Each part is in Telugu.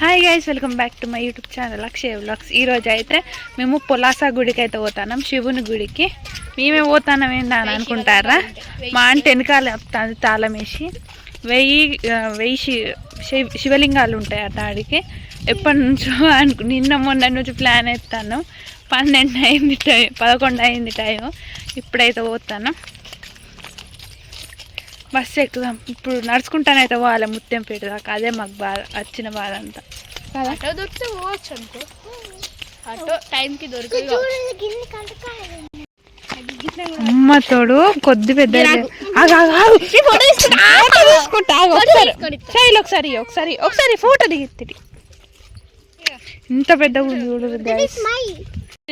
Hi guys welcome back to my YouTube channel Akshay vlogs ఈ రోజు అయితే మేము పొలాసా గుడికి అయితే పోతాం శివుని గుడికి. మేమే పోతానం ఏందా అని అనుకుంటారా? మా అంటే వెనకాల వస్తుంది తాళం వేసి వెయ్యి వెయ్యి శివలింగాలు ఉంటాయి అట ఆడికి. ఎప్పటి నుంచో అనుకు నిన్న మొన్న నుంచి ప్లాన్ ఎత్తాను పన్నెండు అయింది టైం పదకొండు అయింది టైం ఇప్పుడైతే పోతాను బస్సు ఎక్కుదాం ఇప్పుడు నడుచుకుంటానైతే పోవాలి ముత్యంపేట దాకా. అదే మాకు బాధ వచ్చిన బాధ అంతా. ఆటో దొరికితే పోవచ్చు అనుకో. ఆటో టైంకి దొరకదు అమ్మ తోడు కొద్ది పెద్ద తీసుకుంటా. ఒకసారి. ఒకసారి ఒకసారి. ఒకసారి ఫోటో దిగిత్తిడి ఇంత పెద్దగా ఉంది చూడు.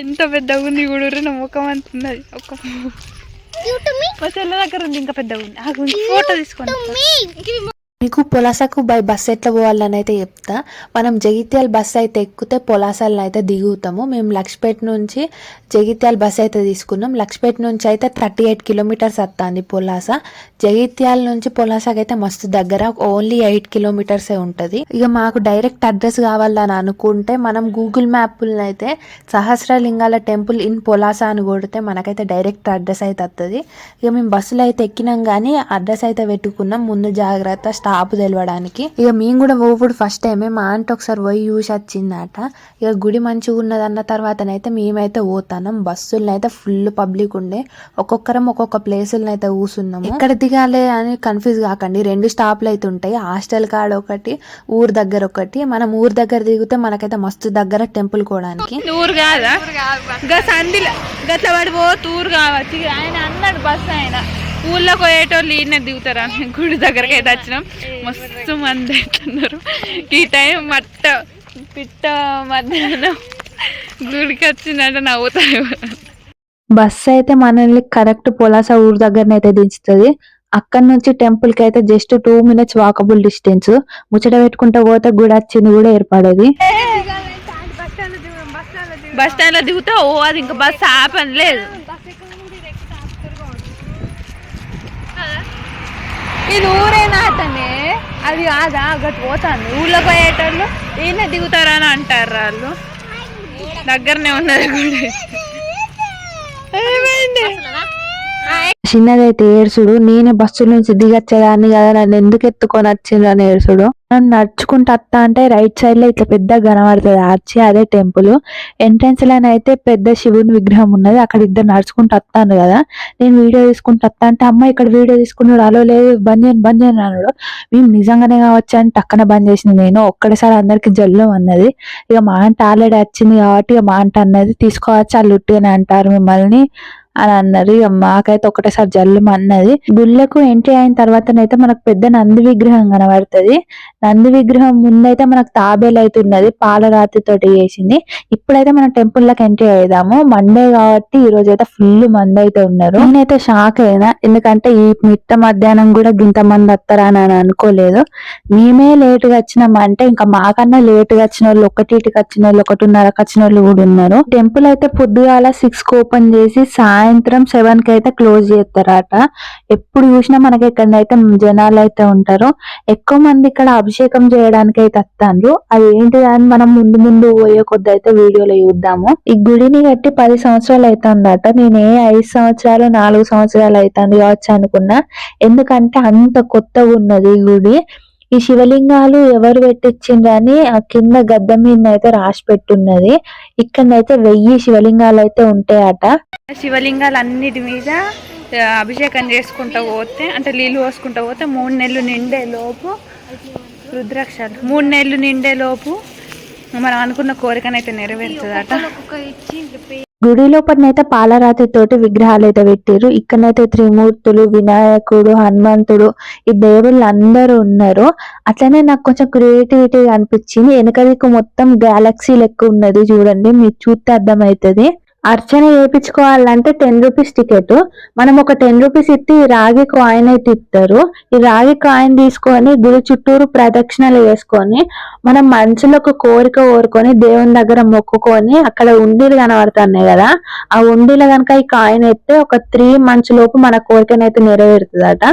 ఇంత పెద్దగా ఉంది చూడు నా ముఖం అంత ఉన్నది. ఒక మా చెల్ల దగ్గర ఉంది ఇంకా పెద్దగా ఉంది. ఫోటో తీసుకోండి. మీకు పొలాసకు బై బస్ ఎట్లా పోవాలని అయితే చెప్తా. మనం జగిత్యాల బస్ అయితే ఎక్కితే పొలాసాలను అయితే దిగుతాము. మేము లక్ష్పేట నుంచి జగిత్యాల బస్ అయితే తీసుకున్నాం. లక్ష్పేట నుంచి అయితే థర్టీ ఎయిట్ కిలోమీటర్స్ వస్తుంది పొలాస. జగిత్యాల నుంచి పొలాసకి అయితే మస్తు దగ్గర ఓన్లీ ఎయిట్ కిలోమీటర్సే ఉంటుంది. ఇక మాకు డైరెక్ట్ అడ్రస్ కావాలని అనుకుంటే మనం గూగుల్ మ్యాప్లను అయితే సహస్రలింగాల టెంపుల్ ఇన్ పొలాస అని కొడితే మనకైతే డైరెక్ట్ అడ్రస్ అయితే వస్తుంది ఇక మేము బస్సులో అయితే ఎక్కినాం కానీ అడ్రస్ అయితే పెట్టుకున్నాం ముందు జాగ్రత్త స్టాప్ తెలవడానికి. ఇక మేము కూడా పోపుడు ఫస్ట్ టైమే మా ఆంటీ ఒకసారి పోయి చూసి వచ్చిందట. ఇక గుడి మంచిగా ఉన్నదన్న తర్వాతనైతే మేమైతే పోతాం బస్సులను అయితే ఫుల్ పబ్లిక్ ఉండే. ఒక్కొక్కరం ఒక్కొక్క ప్లేసులను అయితే కూసున్నాము. ఇక్కడ దిగాలి అని కన్ఫ్యూజ్ కాకండి. రెండు స్టాప్లు అయితే ఉంటాయి. హాస్టల్ కాడ ఒకటి ఊరు దగ్గర ఒకటి. మనం ఊరు దగ్గర దిగితే మనకైతే మస్తు దగ్గర టెంపుల్ కోవడానికి ఊరు కాదా? సందిలో గట్ల పడిపో తూరు కావచ్చు. ఆయన అన్నాడు బస్సు ఆయన. ఊళ్ళోకి పోయేటోళ్ళు ఈయన దిగుతారు? గుడి దగ్గరికి అయితే వచ్చినాం. మస్తు మంది అవుతున్నారు ఈ టైం మట్ట పిట్ట మధ్యాహ్నం గుడికి వచ్చిందంటే నవ్వుతాయి బస్ అయితే మనల్ని కరెక్ట్ పొలాస ఊరు దగ్గరనైతే దించుతుంది. అక్కడ నుంచి టెంపుల్కి అయితే just two minutes walkable distance ముచ్చట పెట్టుకుంటా పోతే గుడి వచ్చింది కూడా ఏర్పడది. బస్ స్టాండ్లో దిగుతా ఓ అది ఇంకా బస్ ఆపని లేదు ఇది ఊరేనా అతనే? అది కాదా? గట్ పోతాను. ఊళ్ళో పోయేటోళ్ళు ఈయన దిగుతారా అని అంటారు వాళ్ళు. దగ్గరనే ఉన్నది గుడి ఏమైంది? చిన్నదైతే ఏడ్చుడు నేనే బస్సు నుంచి దిగచ్చేదాన్ని కదా నన్ను ఎందుకు ఎత్తుకొని వచ్చిండ్రు అని ఏడ్చుడు నన్ను నడుచుకుంటూ వస్తా అంటే రైట్ సైడ్లో ఇట్లా పెద్ద కనబడుతుంది ఆర్చి అదే టెంపుల్ ఎంట్రన్స్ అయితే పెద్ద శివుని విగ్రహం ఉన్నది అక్కడ ఇద్దరు నడుచుకుంటూ వస్తాను కదా. నేను వీడియో తీసుకుంటూ వస్తా అంటే అమ్మ ఇక్కడ వీడియో తీసుకున్నాడు అలో లేదు బంద్ చేయను బంద్ చేయను అన్నాడు. మేము నిజంగానే కావచ్చు అని టక్కన బంద్ చేసింది నేను. ఒక్కడేసారి అందరికి జల్లు అన్నది. ఇక మా అంట ఆల్రెడీ వచ్చింది కాబట్టి ఇక మా అంట అన్నది తీసుకోవచ్చు వాళ్ళు ఉట్టిగానే అంటారు మిమ్మల్ని. అని అన్నారు ఇక మాకైతే ఒకటేసారి జల్లు అన్నది గుళ్ళకు ఎంట్రీ అయిన తర్వాతనైతే మనకు పెద్ద నంది విగ్రహం కనబడుతుంది. నంది విగ్రహం ముందైతే మనకు తాబేలు అయితే ఉన్నది పాలరాతితోటి చేసింది. ఇప్పుడైతే మన టెంపుల్లకు ఎంట్రీ అయ్యాము మండే కాబట్టి ఈ రోజు అయితే ఫుల్ మంది అయితే ఉన్నారు. నేనైతే షాక్ అయినా ఎందుకంటే ఈ మిట్ట మధ్యాహ్నం కూడా గింత మంది వస్తారా అని అనుకోలేదు. మేమే లేట్గా వచ్చినామంటే ఇంకా మాకన్నా లేట్గా వచ్చిన వాళ్ళు ఒకటికి వచ్చిన వాళ్ళు ఒకటిన్నరకు వచ్చిన వాళ్ళు కూడా ఉన్నారు. టెంపుల్ అయితే పొద్దుగాల సిక్స్కి ఓపెన్ చేసి సాయంత్రం సెవెన్కి అయితే క్లోజ్ చేస్తారట. ఎప్పుడు చూసినా మనకి ఎక్కడైతే జనాలు అయితే ఉంటారు ఎక్కువ మంది ఇక్కడ అభిషేకం చేయడానికి అయితే వస్తాండ్రు. అది ఏంటిది అని మనం ముందు ముందు పోయే కొద్ది అయితే వీడియోలో చూద్దాము. ఈ గుడిని కట్టి పది సంవత్సరాలు అవుతుందట నేను ఏ ఐదు సంవత్సరాలు నాలుగు సంవత్సరాలు అవుతుంది కావచ్చు అనుకున్నా. ఎందుకంటే అంత కొత్తగా ఉన్నది ఈ గుడి. ఈ శివలింగాలు ఎవరు పెట్టించిండ్రని ఆ కింద గద్ద మీద అయితే రాసి పెట్టున్నది. ఇక్కడైతే వెయ్యి శివలింగాలు అయితే ఉంటాయట. శివలింగాలు అన్నిటి మీద అభిషేకం చేసుకుంటూ పోతే అంటే నీళ్ళు పోసుకుంటూ పోతే మూడు నెలలు నిండే లోపు రుద్రాక్షాలు మూడు నెలలు నిండే లోపు మనం అనుకున్న కోరికనైతే నెరవేరుతుందట. ఒక్కొక్క ఇచ్చి ఇట్లా గుడి తోటి విగ్రహాలు అయితే పెట్టారు ఇక్కడనైతే త్రిమూర్తులు వినాయకుడు హనుమంతుడు ఈ దేవుళ్ళు అందరూ ఉన్నారు. అట్లనే నాకు కొంచెం క్రియేటివిటీ అనిపించింది. వెనక మొత్తం గ్యాలక్సీ లెక్క ఉన్నది చూడండి. మీరు చూస్తే అర్థమవుతుంది. అర్చన వేయించుకోవాలంటే టెన్ రూపీస్ టికెట్ మనం ఒక టెన్ రూపీస్ ఇస్తే ఈ రాగి కాయిన్ అయితే ఇస్తారు ఈ రాగి కాయిన్ తీసుకొని గుడి చుట్టూరు ప్రదక్షిణలు వేసుకొని మనం మనసులో ఒక కోరిక కోరుకొని దేవుని దగ్గర మొక్కుకొని అక్కడ ఉండీలు కనబడుతున్నాయి కదా ఆ ఉండీలో కనుక ఈ కాయిన్ ఎత్తే ఒక త్రీ మంత్స్ లోపు మన కోరికనైతే నెరవేరుతుందట.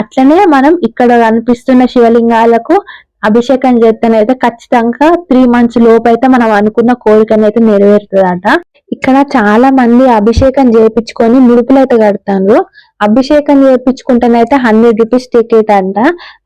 అట్లనే మనం ఇక్కడ కనిపిస్తున్న శివలింగాలకు అభిషేకం చేస్తేనైతే ఖచ్చితంగా త్రీ మంత్స్ లోపు అయితే మనం అనుకున్న కోరికనైతే నెరవేరుతుందట. ఇక్కడ చాలా మంది అభిషేకం చేయించుకొని ముడుపులు అయితే కడతారు అభిషేకం చేయించుకుంటేనైతే హండ్రెడ్ రూపీస్ టికెట్ అంట.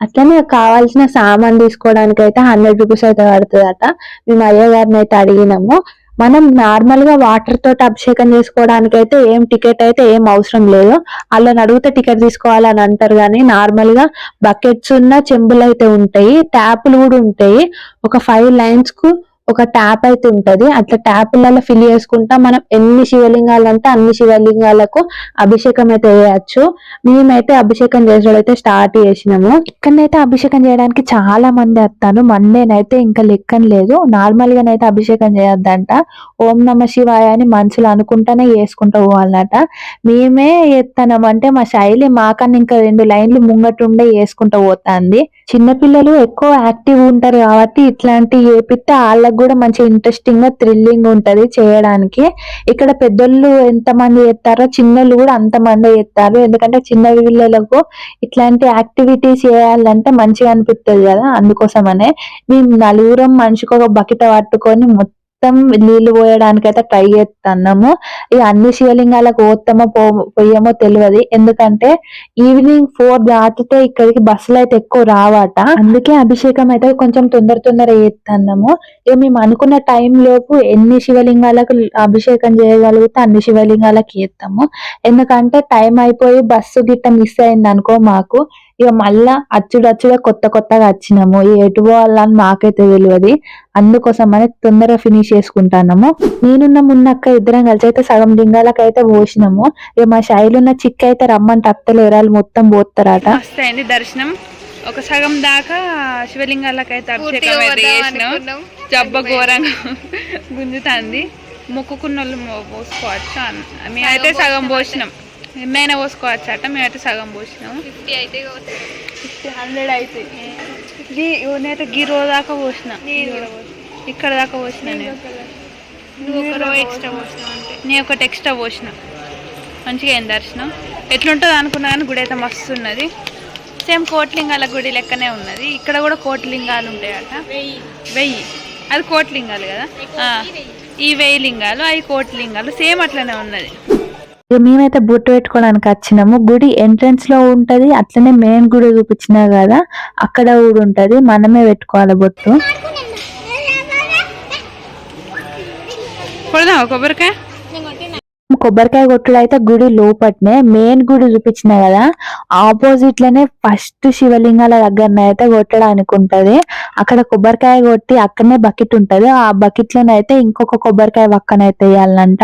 అట్లనే కావాల్సిన సామాన్ తీసుకోవడానికి అయితే హండ్రెడ్ రూపీస్ అయితే పడుతుందట. మేము అయ్యగారిని అయితే అడిగినాము. మనం నార్మల్గా వాటర్ తోటి అభిషేకం చేసుకోవడానికి అయితే ఏం టికెట్ అయితే ఏం అవసరం లేదు. వాళ్ళని అడిగితే టికెట్ తీసుకోవాలని అంటారు కానీ నార్మల్గా బకెట్స్ ఉన్న చెంబులు అయితే ఉంటాయి. ట్యాపులు కూడా ఉంటాయి. ఒక ఫైవ్ లైన్స్కు ఒక ట్యాప్ అయితే ఉంటది. అట్లా ట్యాపులలో ఫిల్ చేసుకుంటా మనం ఎన్ని శివలింగాలు అంటే అన్ని శివలింగాలకు అభిషేకం అయితే చేయొచ్చు. మేమైతే అభిషేకం చేసడం అయితే స్టార్ట్ చేసినాము. ఇక్కడనైతే అభిషేకం చేయడానికి చాలా మంది వస్తారు. మండేనైతే ఇంకా లెక్కన లేదు. నార్మల్ గానైతే అభిషేకం చేయొద్దంట. ఓం నమ శివాయ అని మనసులో అనుకుంటానే చేసుకుంటూ పోవాలన్నట మేమే ఎత్తనం అంటే మా శైలి మాకన్నా ఇంకా రెండు లైన్లు ముంగటుండే వేసుకుంటూ పోతుంది. చిన్నపిల్లలు ఎక్కువ యాక్టివ్ ఉంటారు కాబట్టి ఇట్లాంటివి చేపిస్తే వాళ్ళకి కూడా మంచి ఇంట్రెస్టింగ్గా థ్రిల్లింగ్ ఉంటది చేయడానికి. ఇక్కడ పెద్దోళ్ళు ఎంత మంది చేస్తారో చిన్నోళ్ళు కూడా అంత మంది చేస్తారు. ఎందుకంటే చిన్న పిల్లలకు ఇట్లాంటి యాక్టివిటీస్ చేయాలంటే మంచిగా అనిపిస్తుంది కదా అందుకోసమనే. మేము నలుగురం మనిషికి ఒక బకెట్ పట్టుకొని మొత్తం మొత్తం నీళ్ళు పోయడానికి అయితే ట్రై చేస్తున్నాము ఇక అన్ని శివలింగాలకు పోతామో పో పోయామో తెలియదు ఎందుకంటే ఈవినింగ్ ఫోర్ దాటితే ఇక్కడికి బస్సులు అయితే ఎక్కువ రావట. అందుకే అభిషేకం అయితే కొంచెం తొందర తొందర చేస్తున్నాము ఇక మేము అనుకున్న టైం లోపు ఎన్ని శివలింగాలకు అభిషేకం చేయగలిగితే అన్ని శివలింగాలకు చేస్తాము ఎందుకంటే టైం అయిపోయి బస్సు గిట్ట మిస్ అయింది అనుకో మాకు. ఇక మళ్ళా అచ్చుడు అచ్చుడే కొత్త కొత్తగా వచ్చినాము. ఎటు పోవాలని మాకైతే తెలియదు. అందుకోసం అని తొందరగా ఫినిష్ చేసుకుంటాము నేనున్న మున్నక్క ఇద్దరం కలిసి అయితే సగం లింగాలకు అయితే పోసినాము. ఇక మా శైలి ఉన్న చిక్క అయితే రమ్మంటే అత్తలేరు వాళ్ళు మొత్తం పోతారట దర్శనం. ఒక సగం దాకా శివలింగాలకు అయితే పూర్తిగా అభిషేకం అయితే వద్దాం చేసినాం. అనుకున్నాం. జబ్బ ఘోరంగా గుంజుతుంది. మొక్కుకున్న వాళ్ళు మో- పోసుకోవచ్చు మేమైతే సగం పోసినాం. ఎన్నైనా పోసుకోవచ్చు అట మేమైతే సగం పోసినాం ఫిఫ్టీ అయితే. ఫిఫ్టీ హండ్రెడ్ అయితే. నేనైతే గీ దాకా పోసిన. ఇక్కడ దాకా పోసిన నేను. నువ్వు ఒక రో ఎక్స్ట్రా పోసినావు అంటే నేను ఒకటి ఎక్స్ట్రా పోసిన. మంచిగా అయింది దర్శనం? ఎట్లుంటుంది అనుకున్నా కానీ గుడి అయితే మస్తు ఉన్నది. సేమ్ కోట్లింగాల గుడి లెక్కనే ఉన్నది. ఇక్కడ కూడా కోట్లింగాలు ఉంటాయట వెయ్యి. వెయ్యి. అది కోట్లింగాలు కదా? ఈ వెయ్యి లింగాలు అవి కోట్లింగాలు సేమ్ అట్లనే ఉన్నది. ఇక మేమైతే బొట్టు పెట్టుకోవడానికి వచ్చినాము. గుడి ఎంట్రన్స్లో ఉంటది అట్లనే మెయిన్ గుడి చూపించినా కదా అక్కడ కూడా ఉంటది. మనమే పెట్టుకోవాలి బొట్టు. కొడదాం కొబ్బరికాయ? కొబ్బరికాయ కొట్టుడు అయితే గుడి లోపట్నే మెయిన్ గుడి చూపించిన కదా ఆపోజిట్లోనే ఫస్ట్ శివలింగాల దగ్గర అయితే కొట్టడానికి ఉంటది. అక్కడ కొబ్బరికాయ కొట్టి అక్కడనే బకెట్ ఉంటది. ఆ బకెట్ లోనైతే ఇంకొక కొబ్బరికాయ పక్కన అయితే వేయాలంట.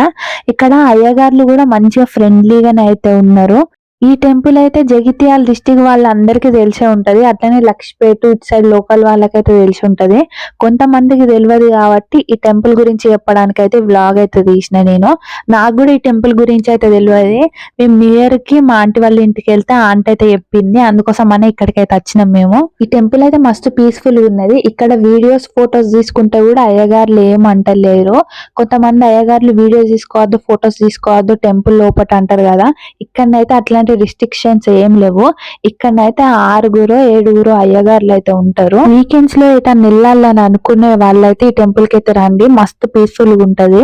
ఇక్కడ అయ్యగారులు కూడా మంచిగా ఫ్రెండ్లీగానే అయితే ఉన్నారు. ఈ టెంపుల్ అయితే జగిత్యాల డిస్టిక్ వాళ్ళందరికీ తెలిసే ఉంటది. అట్లనే లక్ష్మీపేట ఇటు సైడ్ లోకల్ వాళ్ళకైతే తెలిసి ఉంటది. కొంతమందికి తెలియదు కాబట్టి ఈ టెంపుల్ గురించి చెప్పడానికి అయితే వ్లాగ్ అయితే తీసిన నేను. నాకు కూడా ఈ టెంపుల్ గురించి అయితే తెలియదు. మేము న్యూ ఇయర్కి మా ఆంటీ వాళ్ళ ఇంటికి వెళ్తే ఆంటీ అయితే చెప్పింది. అందుకోసం అనే ఇక్కడికి అయితే వచ్చినాం మేము. ఈ టెంపుల్ అయితే మస్తు పీస్ఫుల్ ఉన్నది. ఇక్కడ వీడియోస్ ఫొటోస్ తీసుకుంటే కూడా అయ్యగారులు ఏమంటలేరు కొంతమంది అయ్యగారులు వీడియోస్ తీసుకోవద్దు ఫొటోస్ తీసుకోవద్దు టెంపుల్ లోపల అంటారు కదా. ఇక్కడనైతే ఎలాంటి రిస్ట్రిక్షన్స్ ఏం లేవు. ఇక్కడనైతే ఆరుగురు ఏడుగురు అయ్యగారులు అయితే ఉంటారు. వీకెండ్స్లో ఇట్లా నిల్లాలని అనుకునే వాళ్ళైతే ఈ టెంపుల్కి అయితే రండి. మస్తు పీస్ఫుల్గా ఉంటది.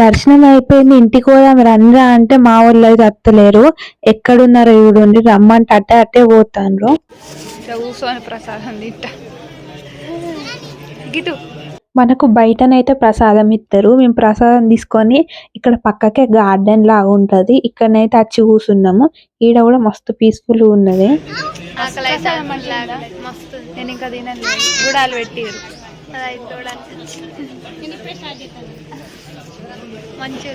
దర్శనం అయిపోయింది. ఇంటికి పోదాం. రండ్రా అంటే మా ఊళ్ళో అయితే అత్తలేరు. ఎక్కడున్నారో ఇవిడు రమ్మంటే అట్టే అట్టే పోతాండ్రు. కూర్చొని ప్రసాదం తింటా. గిటు మనకు బయటనైతే ప్రసాదం ఇస్తారు మేము ప్రసాదం తీసుకొని ఇక్కడ పక్కకే గార్డెన్ లాగా ఉంటది. ఇక్కడనైతే వచ్చి కూర్చున్నాము ఈడ కూడా మస్తు పీస్ఫుల్ ఉన్నది. నేను ఇంకా తినలేదు. గుడాలు పెట్టిరు. మంచిగా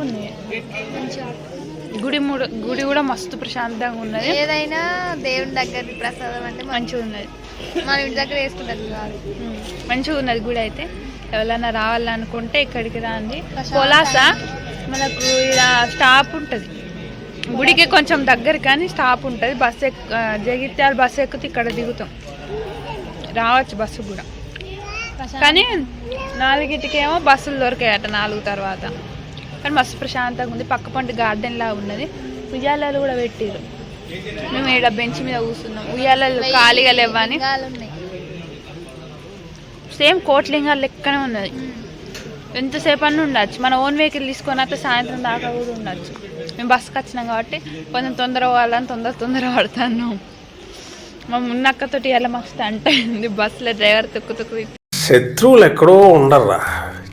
ఉంది మంచిగా. గుడి మూడు గుడి కూడా మస్తు ప్రశాంతంగా ఉన్నది. ఏదైనా దేవుని దగ్గర ప్రసాదం అంటే మంచిగా ఉన్నది. మన ఇంటి దగ్గర వేసుకుంటారు కాదు. మంచిగా ఉన్నది గుడి అయితే. ఎవరైనా రావాలనుకుంటే ఇక్కడికి రండి. పొలాస మనకు ఇలా స్టాప్ ఉంటుంది. గుడికి కొంచెం దగ్గర కానీ స్టాప్ ఉంటుంది. బస్సు ఎక్ జగిత్యాల బస్సు ఎక్కితే ఇక్కడ దిగుతాం. రావచ్చు బస్సు కూడా. కానీ నాలుగింటికేమో బస్సులు దొరికాయట నాలుగు తర్వాత. కానీ మస్తు ప్రశాంతంగా ఉంది. పక్క పంట గార్డెన్ లా ఉన్నది. ఉయ్యాలలు కూడా పెట్టారు మేము ఈడ బెంచ్ మీద కూర్చున్నాం. ఉయ్యాలలు ఖాళీగా లేవని ఉన్నాయి సేమ్ కోట్లింగాలు లెక్కనే ఉన్నది. ఎంతసేపు అన్న ఉండొచ్చు. మన ఓన్ వెహికల్ తీసుకొని అయితే సాయంత్రం దాకా కూడా ఉండొచ్చు. మేము బస్సుకి వచ్చినాం కాబట్టి కొంచెం తొందర పోవాలని తొందర తొందర పడతాను మా మున్నక్కతోటి ఎలా మస్తు అంటే బస్సులో డ్రైవర్ తొక్కు తొక్కు శత్రువులు ఎక్కడో ఉండర్రా.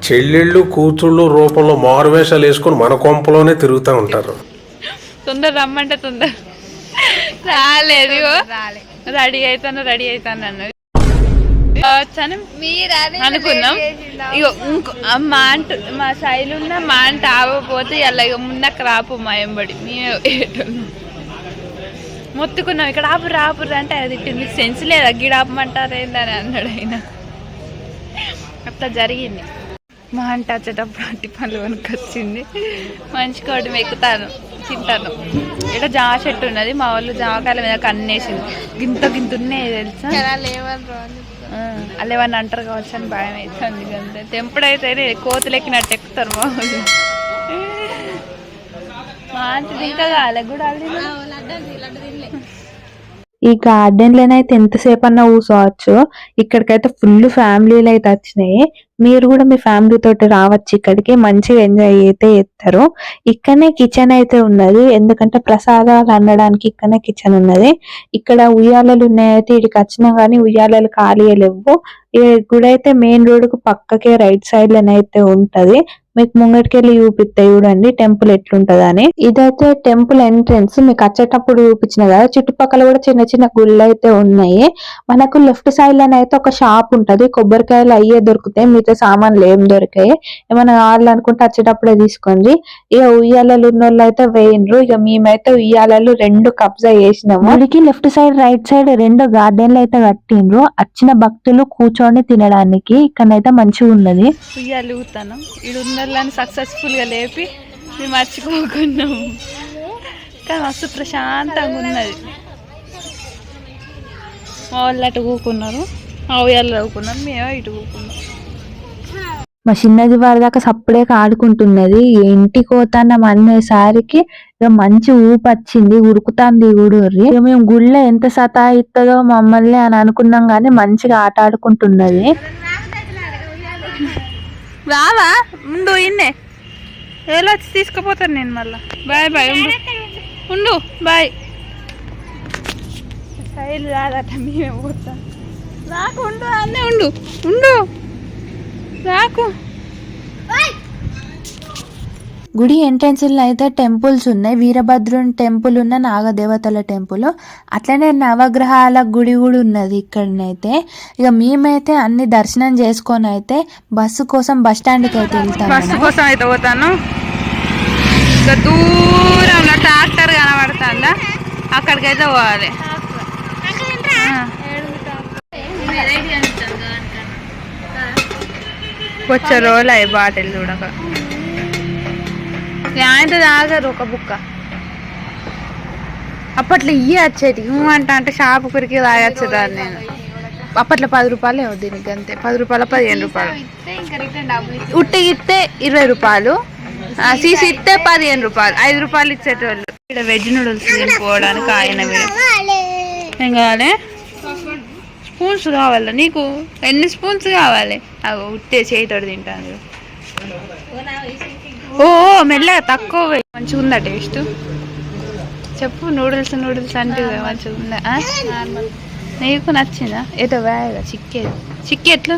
చెల్లెళ్ళు కూతుళ్ళు రూపంలో మారువేషాలు వేసుకొని మన కొంపలోనే తిరుగుతూ ఉంటారు. తొందర రమ్మంటే తొందర. రాలేదు. రాలే రెడీ అవుతాను రెడీ అవుతాను అన్నది అదే అనుకున్నాం ఇగో ఇంకో మా అంట మా శైలి ఉన్న మా అంట ఆవపోతే ఇలా ఇక ముందక్క రాపు మా ఎంబడి మేమే. మొత్తుకున్నాం. ఇక్కడ ఆపు రాపు అంటే అది మీకు సెన్స్ లేదా? గిడ ఆపమంటారు ఏందని అన్నాడు ఆయన. అట్లా జరిగింది. మా అంట వచ్చేటప్పుడు అట్టి పనులు కొనుక్కొచ్చింది. మంచి కోటి ఎక్కుతాను తింటాను. ఇక్కడ జామ చెట్టు ఉన్నది మా వాళ్ళు జామకాయల మీద కన్నేసింది. గింత గింత ఉన్నాయి తెలుసా? వాళ్ళు ఏమన్నా అంటారు కావచ్చు అని భయం అవుతుంది అంతే తెంపుడైతే కోతులు ఎక్కినట్టు ఎక్కుతారు మా వాళ్ళు. మా ఆంటీ ఇంకా కాలే కూడా ఈ గార్డెన్ లోనైతే ఎంతసేపు అన్నా కూర్చోవచ్చు ఇక్కడికైతే ఫుల్ ఫ్యామిలీలు అయితే వచ్చినాయి. మీరు కూడా మీ ఫ్యామిలీ తోటి రావచ్చు ఇక్కడికి. మంచిగా ఎంజాయ్ అయితే చేస్తారు. ఇక్కడనే కిచెన్ అయితే ఉన్నది. ఎందుకంటే ప్రసాదాలు అనడానికి ఇక్కడనే కిచెన్ ఉన్నది. ఇక్కడ ఉయ్యాలలు ఉన్నాయైతే ఇక్కడికి వచ్చినా కానీ ఉయ్యాలలు ఖాళీ లేవు. ఈ గుడి అయితే మెయిన్ రోడ్కు పక్కకే రైట్ సైడ్ లోనైతే ఉంటది. మీకు ముంగటికెళ్ళి చూపిస్తాయి చూడండి టెంపుల్ ఎట్లుంటది అని ఇదైతే టెంపుల్ ఎంట్రన్స్ మీకు వచ్చేటప్పుడు చూపించిన కదా చుట్టుపక్కల కూడా చిన్న చిన్న గుళ్ళు అయితే ఉన్నాయి. మనకు లెఫ్ట్ సైడ్లోనే అయితే ఒక షాప్ ఉంటది కొబ్బరికాయలు అయ్యే దొరుకుతాయి మిగతా సామాన్లు ఏం దొరికాయి. ఏమైనా కావాలనుకుంటే వచ్చేటప్పుడే తీసుకోండి. ఇక ఉయ్యాలలు ఉన్న వాళ్ళు అయితే వేయండ్రు ఇక మేమైతే ఉయ్యాలలు రెండు కబ్జా చేసినాము. గుడికి లెఫ్ట్ సైడ్ రైట్ సైడ్ రెండు గార్డెన్లు అయితే కట్టిండ్రు. వచ్చిన భక్తులు కూర్చొని తినడానికి ఇక్కడైతే మంచిగా ఉన్నది ఉయ్యాలు ఊతాను ఈడు సక్సెస్ఫుల్గా లేపి మేము మర్చిపోకున్నాము కానీ మస్తు ప్రశాంతంగా ఉన్నది. మా వాళ్ళు అటు కూకున్నారు మా ఉయ్యాలు మేమే ఇటు కూకున్నాం మా చిన్నది వారి దాకా సప్పుడే ఆడుకుంటున్నది ఇంటికి పోతాన్నాం అనేసరికి ఇక మంచి ఊపి వచ్చింది ఉరుకుతాంది ఊడూరి. ఇక మేము గుళ్ళో ఎంత సతాయిస్తుందో మమ్మల్ని అని అనుకున్నాం కానీ మంచిగా ఆట ఆడుకుంటున్నది. రావా? ఉండు ఇన్నే. ఏలో వచ్చి తీసుకుపోతాను నేను మళ్ళా. బాయ్ బాయ్ ఉండు. ఉండు బాయ్. సైలు రాదట మేమే పోతాం. రాకు ఉండు అన్నీ ఉండు. ఉండు. రాకు. గుడి ఎంట్రన్స్లో అయితే టెంపుల్స్ ఉన్నాయి. వీరభద్రుని టెంపుల్ ఉన్న నాగదేవతల టెంపుల్. అట్లనే నవగ్రహాల గుడి కూడా ఉన్నది ఇక్కడనైతే. ఇక మేమైతే అన్ని దర్శనం చేసుకొని అయితే బస్సు కోసం బస్ స్టాండ్కి అయితే బస్సు వెళ్తాము కోసం అయితే పోతాను. ఇంకా దూరంలో ట్రాక్టర్ కనబడుతుందా? అక్కడికైతే పోవాలి. వచ్చే రోజులు అయ్యి బాటిల్ చూడక. ఆయన తాగారు ఒక బుక్క. అప్పట్లో ఇయ్యి వచ్చేటి అంట అంటే షాపు కురికి తాగొచ్చేదాన్ని నేను. అప్పట్లో పది రూపాయలు ఏమో దీనికి అంతే. పది రూపాయలు పదిహేను రూపాయలు. ఉట్టి ఇస్తే ఇరవై రూపాయలు. సీసీ ఇస్తే పదిహేను రూపాయలు. ఐదు రూపాయలు ఇచ్చేటోళ్ళు. ఇక్కడ వెజ్ నూడిల్స్ తినిపోవడానికి ఆయన ఏం కావాలి? స్పూన్స్ కావాలా నీకు? ఎన్ని స్పూన్స్ కావాలి? అవి ఉట్టే చేయితోడు తింటాను ఓ మెల్లగా తక్కువ. మంచిగా ఉందా టేస్ట్? చెప్పు నూడిల్స్ నూడిల్స్ అంటే మంచిగా ఉందా ఆ? నీకు నచ్చిందా? ఏదో వేయగా చిక్కేది చిక్కి ఎట్లా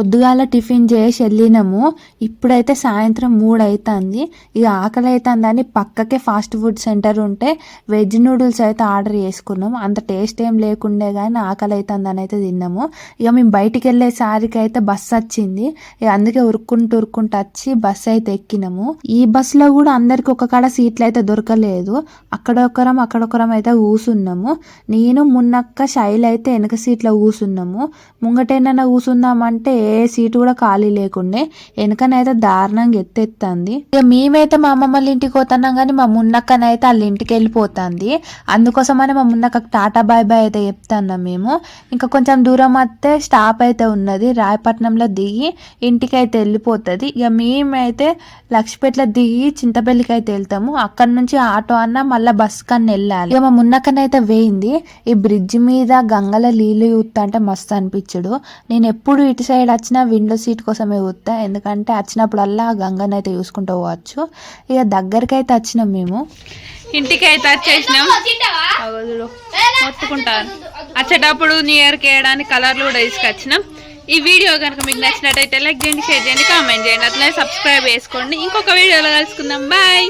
పొద్దుగాల టిఫిన్ చేసి వెళ్ళినాము. ఇప్పుడైతే సాయంత్రం మూడు అవుతుంది ఇక ఆకలి అవుతుందని పక్కకే ఫాస్ట్ ఫుడ్ సెంటర్ ఉంటే వెజ్ నూడిల్స్ అయితే ఆర్డర్ చేసుకున్నాము. అంత టేస్ట్ ఏం లేకుండే కానీ ఆకలి అవుతుందని అయితే తిన్నాము. ఇక మేము బయటికి వెళ్ళేసరికి అయితే బస్ వచ్చింది. ఇక అందుకే ఉరుక్కుంటూ ఉరుక్కుంటూ వచ్చి బస్సు అయితే ఎక్కినాము. ఈ బస్సులో కూడా అందరికి ఒక కాడ సీట్లు అయితే దొరకలేదు. అక్కడ ఒకరం అక్కడ ఒకరం అయితే కూసున్నాము. నేను మున్నక్క శైలి అయితే వెనక సీట్లో కూసున్నాము. ముంగటేనన్నా కూసుందామంటే ఏ సీటు కూడా ఖాళీ లేకుండే. వెనకనైతే దారుణంగా ఎత్తెత్తంది. ఇక మేమైతే మా అమ్మమ్మ వాళ్ళ ఇంటికి పోతున్నాం కానీ మా మున్నక్కనైతే వాళ్ళ ఇంటికి వెళ్ళిపోతుంది. అందుకోసమని మా మున్నక్క టాటా బాయ్ బాయ్ అయితే చెప్తున్నాం మేము. ఇంకా కొంచెం దూరం వస్తే స్టాప్ అయితే ఉన్నది. రాయపట్నంలో దిగి ఇంటికి అయితే వెళ్ళిపోతుంది. ఇక మేమైతే లక్ష్మీపేటలో దిగి చింతపల్లికి అయితే వెళ్తాము. అక్కడ నుంచి ఆటో అన్న మళ్ళీ బస్ కన్నా వెళ్ళాలి. ఇక మా మున్నక్కనైతే వేయింది. ఈ బ్రిడ్జ్ మీద గంగల నీళ్ళు చూస్తా అంటే మస్తు అనిపించడు. నేను ఎప్పుడు ఇటు సైడ్ వచ్చినా విండో సీట్ కోసమే చూస్తా ఎందుకంటే వచ్చినప్పుడల్లా ఆ గంగనైతే చూసుకుంటూ పోవచ్చు. ఇక దగ్గరికి అయితే వచ్చినాం మేము. ఇంటికి అయితే వచ్చేసినాం మొత్తుకుంటారు. వచ్చేటప్పుడు న్యూ ఇయర్కి వేయడానికి కలర్లు కూడా తీసుకొచ్చినాం. ఈ వీడియో కనుక మీకు నచ్చినట్టయితే లైక్ చేయండి షేర్ చేయండి కామెంట్ చేయండి. అట్లనే సబ్స్క్రైబ్ చేసుకోండి. ఇంకొక వీడియోలో కలుసుకుందాం. బాయ్